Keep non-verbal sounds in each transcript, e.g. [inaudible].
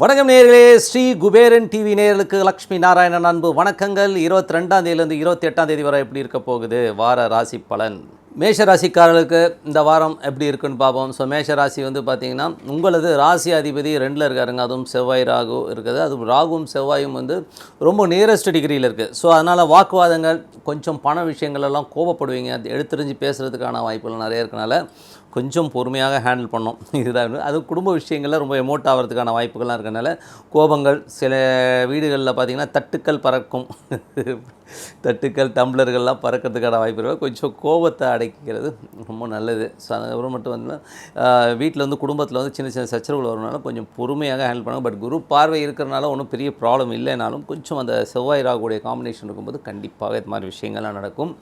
வணக்கம் நேர்களே ஸ்ரீ குபேரன் டிவி நேர்களுக்கு லக்ஷ்மி நாராயணன் அன்பு வணக்கங்கள். இருபத்தி ரெண்டாம் தேதியிலேருந்து இருபத்தி எட்டாம் தேதி வரை எப்படி இருக்க போகுது? வார ராசி பலன். மேஷராசிக்காரர்களுக்கு இந்த வாரம் எப்படி இருக்குன்னு பார்ப்போம். ஸோ மேஷ ராசி வந்து பார்த்திங்கன்னா உங்களது ராசி அதிபதி ரெண்டில் இருக்காருங்க. அதுவும் செவ்வாய் ராகு இருக்குது. அதுவும் ராகுவும் செவ்வாயும் வந்து ரொம்ப நியரஸ்ட் டிகிரியில் இருக்குது ஸோ அதனால் வாக்குவாதங்கள் கொஞ்சம் பண விஷயங்கள் எல்லாம் கோபப்படுவீங்க. அது எடுத்துரிஞ்சு பேசுகிறதுக்கான வாய்ப்புகள் நிறைய இருக்கனால கொஞ்சம் பொறுமையாக ஹேண்டில் பண்ணோம். [laughs] இதுதான் அது குடும்ப விஷயங்களில் ரொம்ப எமோட் ஆகிறதுக்கான வாய்ப்புகள்லாம் இருக்கனால கோபங்கள் சில வீடுகளில் பார்த்திங்கன்னா தட்டுக்கள் பறக்கும். [laughs] தட்டுக்கள் டம்ளர்கள்லாம் பறக்கிறதுக்கான வாய்ப்பு இருக்குது கொஞ்சம் கோபத்தை அடைக்கிறது ரொம்ப நல்லது. ஸோ அதுக்கப்புறம் மட்டும் வந்து வீட்டில் வந்து குடும்பத்தில் வந்து சின்ன சின்ன சச்சரவுகள் வரனால கொஞ்சம் பொறுமையாக ஹேண்டில் பண்ணுவாங்க பட் குரு பார்வை இருக்கிறனால ஒன்றும் பெரிய ப்ராப்ளம் இல்லைனாலும் கொஞ்சம் அந்த செவ்வாய் ராகுடைய காம்பினேஷன் இருக்கும்போது கண்டிப்பாக இது மாதிரி விஷயங்கள்லாம் நடக்கும்.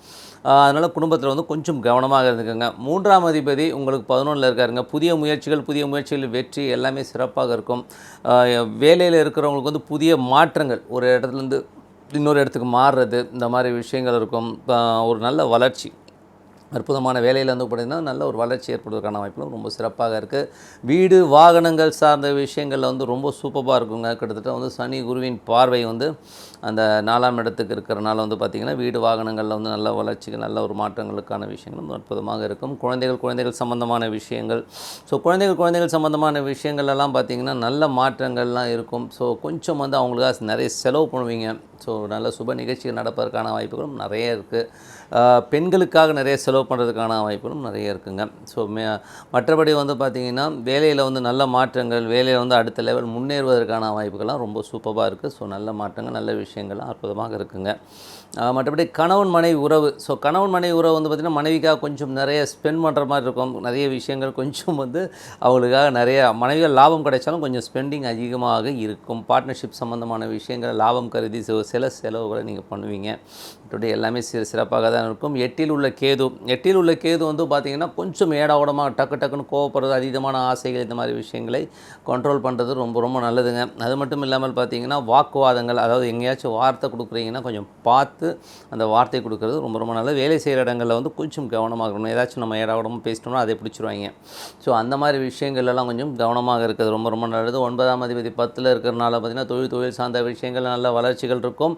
அதனால் குடும்பத்தில் வந்து கொஞ்சம் கவனமாக இருந்துக்கோங்க. மூன்றாம் அதிபதி உங்களுக்கு பதினொன்றில் இருக்காருங்க. புதிய முயற்சிகள் புதிய முயற்சிகள் வெற்றி எல்லாமே சிறப்பாக இருக்கும். வேலையில் இருக்கிறவங்களுக்கு வந்து புதிய மாற்றங்கள். ஒரு இடத்துலேருந்து இன்னொரு இடத்துக்கு மாறுறது இந்த மாதிரி விஷயங்கள் இருக்கும். ஒரு நல்ல வளர்ச்சி. அற்புதமான வேலையில் வந்து பார்த்திங்கன்னா நல்ல ஒரு வளர்ச்சி ஏற்படுவதற்கான வாய்ப்புகளும் ரொம்ப சிறப்பாக இருக்குது வீடு வாகனங்கள் சார்ந்த விஷயங்களில் வந்து ரொம்ப சூப்பராக இருக்குங்க. கிட்டத்தட்ட வந்து சனி குருவின் பார்வை வந்து அந்த நாலாம் இடத்துக்கு இருக்கிறனால வந்து பார்த்திங்கன்னா வீடு வாகனங்களில் வந்து நல்ல வளர்ச்சிக்கு நல்ல ஒரு மாற்றங்களுக்கான விஷயங்களும் அற்புதமாக இருக்கும். குழந்தைகள் குழந்தைகள் சம்மந்தமான விஷயங்கள். ஸோ குழந்தைகள் குழந்தைகள் சம்மந்தமான விஷயங்கள் எல்லாம் பார்த்திங்கன்னா நல்ல மாற்றங்கள்லாம் இருக்கும். ஸோ கொஞ்சம் வந்து அவங்களுக்காக நிறைய செலவு பண்ணுவீங்க. ஸோ நல்ல சுப நிகழ்ச்சிகள் நடப்பதற்கான வாய்ப்புகளும் நிறைய இருக்குது பெண்களுக்காக நிறைய செலவு பண்ணுறதுக்கான வாய்ப்புகளும் நிறைய இருக்குங்க. ஸோ மே மற்றபடி வந்து பார்த்திங்கன்னா வேலையில் வந்து நல்ல மாற்றங்கள் வேலையில் வந்து அடுத்த லெவல் முன்னேறுவதற்கான வாய்ப்புகள்லாம் ரொம்ப சூப்பராக இருக்குது ஸோ நல்ல மாற்றங்கள் நல்ல விஷயங்கள்லாம் அற்புதமாக இருக்குங்க. மற்றபடி கணவன் மனைவி உறவு. ஸோ கணவன் மனைவி உறவு வந்து பார்த்திங்கன்னா மனைவிக்காக கொஞ்சம் நிறைய ஸ்பெண்ட் பண்ணுற மாதிரி இருக்கும். நிறைய விஷயங்கள் கொஞ்சம் வந்து அவங்களுக்காக நிறைய மனைவிகள் லாபம் கிடைச்சாலும் கொஞ்சம் ஸ்பெண்டிங் அதிகமாக இருக்கும். பார்ட்னர்ஷிப் சம்மந்தமான விஷயங்கள் லாபம் கருதி சில செலவுகளை நீங்கள் பண்ணுவீங்க. மற்றபடி எல்லாமே சிறு சிறப்பாக தான் இருக்கும். எட்டில் உள்ள கேது எட்டில் உள்ள கேது வந்து பார்த்திங்கன்னா கொஞ்சம் ஏடாவோடமாக டக்கு டக்குன்னு கோவப்படுறது அதீதமான ஆசைகள் இந்த மாதிரி விஷயங்களை கண்ட்ரோல் பண்ணுறது ரொம்ப ரொம்ப நல்லதுங்க. அது மட்டும் இல்லாமல் பார்த்திங்கன்னா வாக்குவாதங்கள் அதாவது எங்கேயாச்சும் வார்த்தை கொடுக்குறீங்கன்னா கொஞ்சம் பார்த்து அந்த வார்த்தை கொடுக்குறது ரொம்ப ரொம்ப நல்லது. வேலை செய்கிற இடங்களில் வந்து கொஞ்சம் கவனமாக இருக்கணும். ஏதாச்சும் நம்ம ஏடாவிடமும் பேசிட்டோம்னா அதை பிடிச்சிருவாங்க. ஸோ அந்த மாதிரி விஷயங்கள்லாம் கொஞ்சம் கவனமாக இருக்கிறது ரொம்ப ரொம்ப நல்லது. ஒன்பதாம் அதிபதி பத்தில் இருக்கிறனால பார்த்திங்கன்னா தொழில் தொழில் சார்ந்த விஷயங்கள் நல்ல வளர்ச்சிகள் இருக்கும்.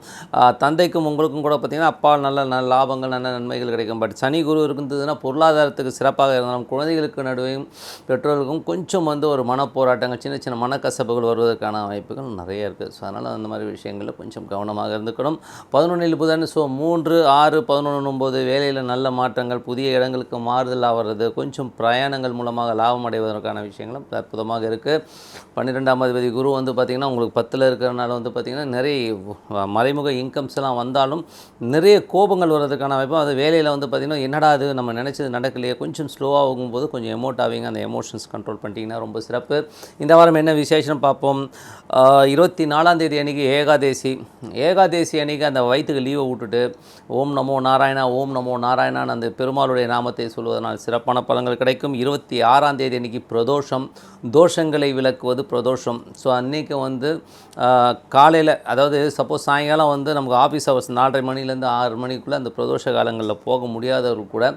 தந்தைக்கும் உங்களுக்கும் கூட பார்த்திங்கன்னா அப்பா நல்ல நல்ல லாபங்கள் நல்ல நன்மைகள் கிடைக்கும். பட் சனி குரு இருந்ததுன்னா பொருளாதாரத்துக்கு சிறப்பாக இருந்தாலும் குழந்தைகளுக்கு நடுவையும் பெற்றோர்களுக்கும் கொஞ்சம் வந்து ஒரு மன போராட்டங்கள் சின்ன சின்ன மனக்கசப்புகள் வருவதற்கான வாய்ப்புகள் நிறைய இருக்குது ஸோ அதனால் அந்த மாதிரி விஷயங்களில் கொஞ்சம் கவனமாக இருந்துக்கணும். பதினொன்றில் புதன் ஸோ மூன்று ஆறு பதினொன்று ஒம்பது வேலையில் நல்ல மாற்றங்கள் புதிய இடங்களுக்கு மாறுதல் ஆகிறது கொஞ்சம் பிரயாணங்கள் மூலமாக லாபம் அடைவதற்கான விஷயங்களும் அற்புதமாக இருக்குது பன்னிரெண்டாம் அதிபதி குரு வந்து பார்த்திங்கன்னா உங்களுக்கு பத்தில் இருக்கிறனால வந்து பார்த்திங்கன்னா நிறைய மறைமுக இன்கம்ஸ் எல்லாம் வந்தாலும் நிறைய கோபங்கள் வர்றதுக்கான வாய்ப்பு அது வேலையில் வந்து பார்த்திங்கன்னா என்னடா அது நம்ம நினச்சது நடக்கலையே கொஞ்சம் ஸ்லோவாக ஆகும்போது கொஞ்சம் எமோட் ஆவீங்க. அந்த எமோஷன்ஸ் கண்ட்ரோல் பண்ணிட்டீங்கன்னா ரொம்ப சிறப்பு. இந்த வாரம் என்ன விசேஷம் பார்ப்போம். இருபத்தி நாலாம் தேதி அன்றைக்கி ஏகாதேசி. ஏகாதேசி அன்றைக்கி அந்த வயிற்றுக்கு லீவை விட்டுட்டு ஓம் நமோ நாராயணா ஓம் நமோ நாராயணான்னு அந்த பெருமாளுடைய நாமத்தை சொல்வதனால் சிறப்பான பலன்கள் கிடைக்கும். இருபத்தி ஆறாம் தேதி அன்றைக்கி பிரதோஷம். தோஷங்களை விளக்குவது பிரதோஷம். ஸோ அன்றைக்கி வந்து காலையில் அதாவது சப்போஸ் சாயங்காலம் வந்து நமக்கு ஆஃபீஸ் ஹவர்ஸ் நாலரை மணிலேருந்து ஆறு மணிக்குள்ளே அந்த பிரதோஷ காலங்களில் போக முடியாதவர்கள் கூட கூட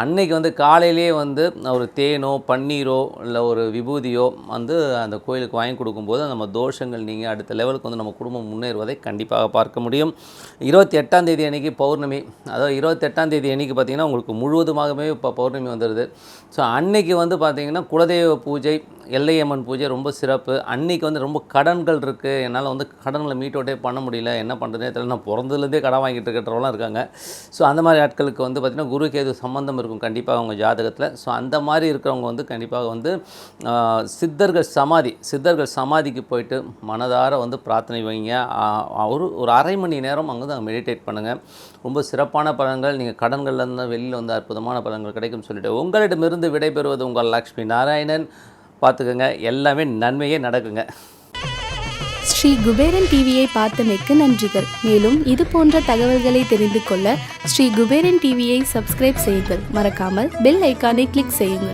அன்னைக்கு வந்து காலையிலே வந்து ஒரு தேனோ பன்னீரோ இல்லை ஒரு விபூதியோ வந்து அந்த கோயிலுக்கு வாங்கி கொடுக்கும்போது நம்ம தோஷங்கள் நீங்கள் அடுத்த லெவலுக்கு வந்து நம்ம குடும்பம் முன்னேறுவதை கண்டிப்பாக பார்க்க முடியும். இருபத்தி எட்டாம் தேதி அன்றைக்கி பௌர்ணமி. அதாவது இருபத்தெட்டாம் தேதி அன்றைக்கி பார்த்திங்கன்னா உங்களுக்கு முழுவதுமாகவே இப்போ பௌர்ணமி வந்துடுது. ஸோ அன்னைக்கு வந்து பார்த்திங்கன்னா குலதெய்வ பூஜை எல்லையம்மன் பூஜை ரொம்ப சிறப்பு. அன்றைக்கி வந்து ரொம்ப கடன்கள் இருக்குது என்னால் வந்து கடன்களை மீட் அவுட்டே பண்ண முடியல. என்ன பண்ணுறதே தெரியல. நான் பிறந்ததுலேருந்தே கடன் வாங்கிட்டு இருக்கிறவங்களாம் இருக்காங்க. ஸோ அந்த மாதிரி ஆட்களுக்கு வந்து பார்த்திங்கன்னா குரு கேது சம்மந்தம் இருக்கும் கண்டிப்பாக அவங்க ஜாதகத்தில். ஸோ அந்த மாதிரி இருக்கிறவங்க வந்து கண்டிப்பாக வந்து சித்தர்கள் சமாதி சித்தர்கள் சமாதிக்கு போயிட்டு மனதார வந்து பிரார்த்தனை வைங்க. ஒரு ஒரு அரை மணி நேரம் அங்கே வந்து மெடிடேட் பண்ணுங்கள் ரொம்ப சிறப்பான பலன்கள். நீங்கள் கடன்கள்லேருந்து வெளியில் வந்து அற்புதமான பலன்கள் கிடைக்கும் சொல்லிட்டு உங்களிடமிருந்து விடைபெறுவது உங்கள் லக்ஷ்மி நாராயணன். பார்த்துக்கோங்க. எல்லாமே நன்மையே நடக்குங்க. ஸ்ரீ குபேரன் டிவியை பார்த்தமைக்கு நன்றிகள். மேலும் இது போன்ற தகவல்களை தெரிந்து கொள்ள ஸ்ரீ குபேரன் டிவியை சப்ஸ்கிரைப் செய்யுங்கள். மறக்காமல் பெல் ஐக்கானை கிளிக் செய்யுங்கள்.